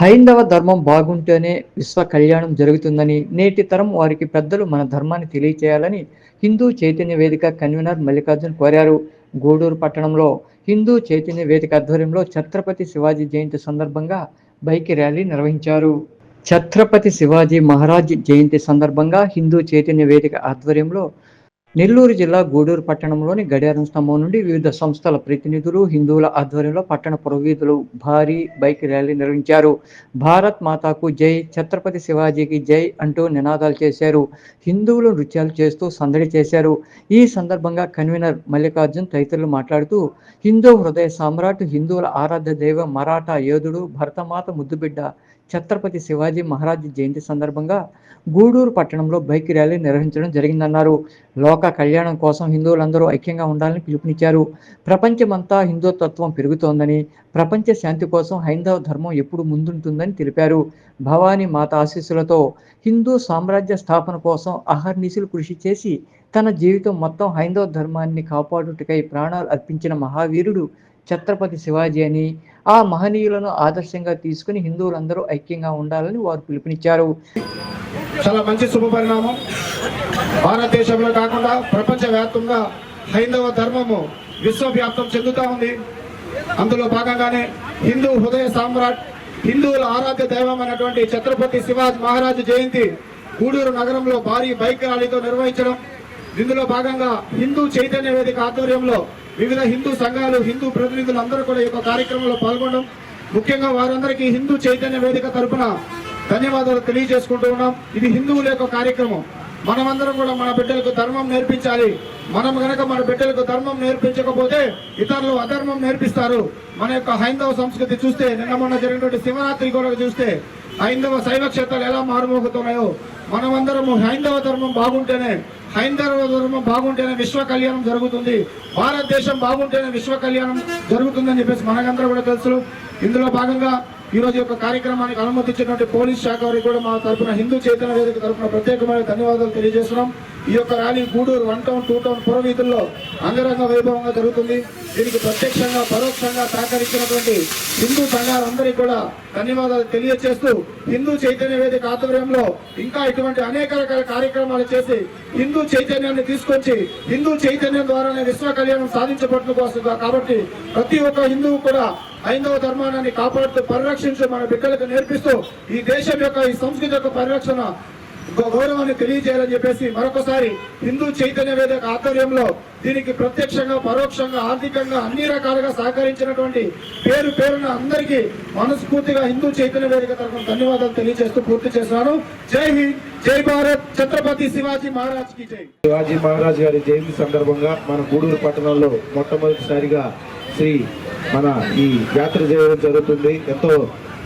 హైందవ ధర్మం బాగుంటేనే విశ్వ కళ్యాణం జరుగుతుందని నేటి తరం వారికి పెద్దలు మన ధర్మాన్ని తెలియచేయాలని హిందూ చైతన్య వేదిక కన్వీనర్ మల్లికార్జున్ కోరారు. గూడూరు పట్టణంలో హిందూ చైతన్య వేదిక ఆధ్వర్యంలో ఛత్రపతి శివాజీ జయంతి సందర్భంగా బైక్ ర్యాలీ నిర్వహించారు. ఛత్రపతి శివాజీ మహారాజ్ జయంతి సందర్భంగా హిందూ చైతన్య వేదిక ఆధ్వర్యంలో నెల్లూరు జిల్లా గూడూరు పట్టణంలోని గడియారం స్తంభం నుండి వివిధ సంస్థల ప్రతినిధులు హిందువుల ఆధ్వర్యంలో పట్టణ పురవీధులు భారీ బైక్ ర్యాలీ నిర్వహించారు. భారత్ మాతాకు జై ఛత్రపతి శివాజీకి జై అంటూ నినాదాలు చేశారు. హిందువులు నృత్యాలు చేస్తూ సందడి చేశారు. ఈ సందర్భంగా కన్వీనర్ మల్లికార్జున్ తదితరులు మాట్లాడుతూ హిందూ హృదయ సామ్రాట్ హిందువుల ఆరాధ్య దైవం మరాఠా యోధుడు భరతమాత ముద్దుబిడ్డ ఛత్రపతి శివాజీ మహారాజ్ జయంతి సందర్భంగా గూడూరు పట్టణంలో బైక్ ర్యాలీ నిర్వహించడం జరిగిందన్నారు. లోక కళ్యాణం కోసం హిందువులందరూ ఐక్యంగా ఉండాలని పిలుపునిచ్చారు. ప్రపంచమంతా హిందుత్వం పెరుగుతోందని ప్రపంచ శాంతి కోసం హైందవ ధర్మం ఎప్పుడు ముందుంటుందని తెలిపారు. భవానీ మాత ఆశీస్సులతో హిందూ సామ్రాజ్య స్థాపన కోసం అహర్నిశలు కృషి చేసి తన జీవితం మొత్తం హైందవ ధర్మాన్ని కాపాడుటకై ప్రాణాలు అర్పించిన మహావీరుడు ఛత్రపతి శివాజీ అని ఆ మహనీయులను ఆదర్శంగా తీసుకుని హిందువులందరూ ఐక్యంగా ఉండాలని వారు పిలుపునిచ్చారు. చాలా మంచి శుభ పరిణామం. భారతదేశంలో కాకుండా ప్రపంచవ్యాప్తంగా హైందవ ధర్మము విశ్వవ్యాప్తం చెందుతా ఉంది. అందులో భాగంగానే హిందూ హృదయ సామ్రాట్ హిందువుల ఆరాధ్య దైవం అయినటువంటి ఛత్రపతి శివాజీ మహారాజు జయంతి గూడూరు నగరంలో భారీ బైక్ ర్యాలీతో నిర్వహించడం ఇందులో భాగంగా హిందూ చైతన్య వేదిక ఆధ్వర్యంలో వివిధ హిందూ సంఘాలు హిందూ ప్రతినిధులు అందరూ కూడా ఈ యొక్క కార్యక్రమంలో పాల్గొనడం. ముఖ్యంగా వారందరికీ హిందూ చైతన్య వేదిక తరఫున ధన్యవాదాలు తెలియజేసుకుంటూ ఉన్నాం. ఇది హిందువుల యొక్క కార్యక్రమం. మనమందరం కూడా మన బిడ్డలకు ధర్మం నేర్పించాలి. మనం గనక మన బిడ్డలకు ధర్మం నేర్పించకపోతే ఇతరులు అధర్మం నేర్పిస్తారు. మన యొక్క హైందవ సంస్కృతి చూస్తే నిన్న మొన్న జరిగినటువంటి శివరాత్రి కూడా చూస్తే హైందవ శైవ క్షేత్రాలు ఎలా మారుమోగుతున్నాయో మనమందరము హైందవ ధర్మం బాగుంటేనే హైందవ ధర్మం బాగుంటేనే విశ్వ కళ్యాణం జరుగుతుంది. భారతదేశం బాగుంటేనే విశ్వ కళ్యాణం జరుగుతుందని చెప్పేసి మనకందరూ కూడా తెలుసు. ఇందులో భాగంగా ఈ రోజు యొక్క కార్యక్రమానికి అనుమతించినటువంటి పోలీస్ శాఖ వారికి కూడా మా తరపున హిందూ చైతన్య వేదిక తరపున ప్రత్యేకమైన ధన్యవాదాలు తెలియజేస్తున్నాం. ఈ యొక్క rally Gudur one town two town పురవీధుల్లో అంగరంగ వైభవంగా జరుగుతుంది. దీనికి ప్రత్యక్షంగా పరోక్షంగా సహకరించినటువంటి హిందూ సంఘాలందరికీ కూడా ధన్యవాదాలు తెలియజేస్తూ హిందూ చైతన్య వేదిక ఆధ్వర్యంలో ఇంకా ఇటువంటి అనేక రకాల కార్యక్రమాలు చేసి హిందూ చైతన్యాన్ని తీసుకొచ్చి హిందూ చైతన్యం ద్వారానే విశ్వ కళ్యాణం సాధించబడుతుంది కోసం కాబట్టి ప్రతి ఒక్క హిందువు కూడా హైందవ ధర్మాన్ని కాపాడుతూ పరిరక్షించు మన బిడ్డలకు నేర్పిస్తూ ఈ దేశం యొక్క ఈ సంస్కృతి యొక్క పరిరక్షణ గౌరవాన్ని తెలియజేయాలని చెప్పేసి మరొకసారి హిందూ చైతన్య వేదిక ఆధ్వర్యంలో దీనికి ప్రత్యక్షంగా పరోక్షంగా ఆర్థికంగా అన్ని రకాలుగా సహకరించినటువంటి పేరు పేరున అందరికీ మనస్ఫూర్తిగా హిందూ చైతన్య వేదిక తరఫున ధన్యవాదాలు తెలియజేస్తూ పూర్తి చేస్తున్నాను. జై హింద్ జై భారత్. ఛత్రపతి శివాజీ మహారాజ్కి జై. శివాజీ మహారాజ్ గారి జయంతి సందర్భంగా మన గూడూరు పట్టణంలో మొట్టమొదటిసారిగా శ్రీ మన ఈ యాత్ర చేయడం జరుగుతుంది. ఎంతో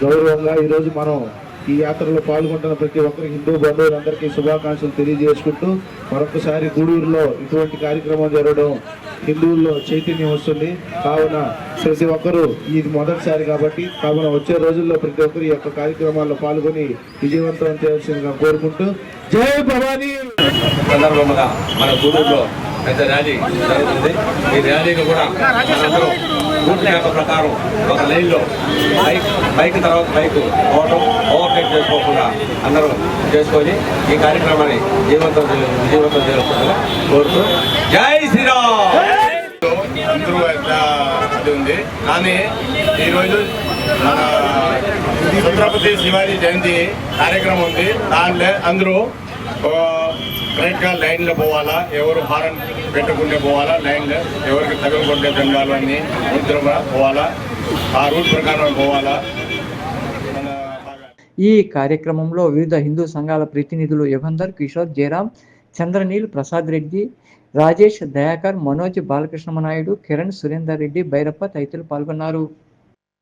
గౌరవంగా ఈరోజు మనం ఈ యాత్రలో పాల్గొంటున్న ప్రతి ఒక్కరికి హిందూ బంధువులందరికీ శుభాకాంక్షలు తెలియజేసుకుంటూ మరొకసారి గూడూరులో ఇటువంటి కార్యక్రమం జరగడం హిందువుల్లో చైతన్యం వస్తుంది. కావున ప్రతి ఒక్కరూ ఇది మొదటిసారి కాబట్టి కావున వచ్చే రోజుల్లో ప్రతి ఒక్కరు ఈ యొక్క కార్యక్రమాల్లో పాల్గొని విజయవంతం చేయాల్సిందిగా కోరుకుంటూ జై భవానీ! సందర్భంగా మన గూడూరులో పెద్ద ర్యాలీ జరుగుతుంది. ఈ ర్యాలీలో కూడా రూట్ మ్యాప్ ప్రకారం ఒక లైన్లో బైక్ బైక్ తర్వాత బైక్ పోవటం ఓవర్టేక్ చేసుకోకుండా అందరూ చేసుకొని ఈ కార్యక్రమాన్ని జీవంతం జీవంతం విజయవంతం కోరుతూ జై శ్రీరామ్! అందరూ అది ఉంది. కానీ ఈరోజు మన ఛత్రపతి శివాజీ జయంతి కార్యక్రమం ఉంది. దాంట్లో అందరూ కరెక్ట్గా లైన్లో పోవాలా? ఎవరు హారన్ పెట్టకుండా పోవాలా? లైన్లో ఎవరికి తగలకుంటే జెండాలు అన్ని ముందుగా పోవాలా? ఆ రూట్ ప్రకారం పోవాలా? ఈ కార్యక్రమంలో వివిధ హిందూ సంఘాల ప్రతినిధులు యుగంధర్ కిషోర్ జయరాం చంద్రనీల్ ప్రసాద్ రెడ్డి రాజేష్ దయాకర్ మనోజ్ బాలకృష్ణమనాయుడు కిరణ్ సురేందర్ రెడ్డి భైరప్ప తదితరులు పాల్గొన్నారు.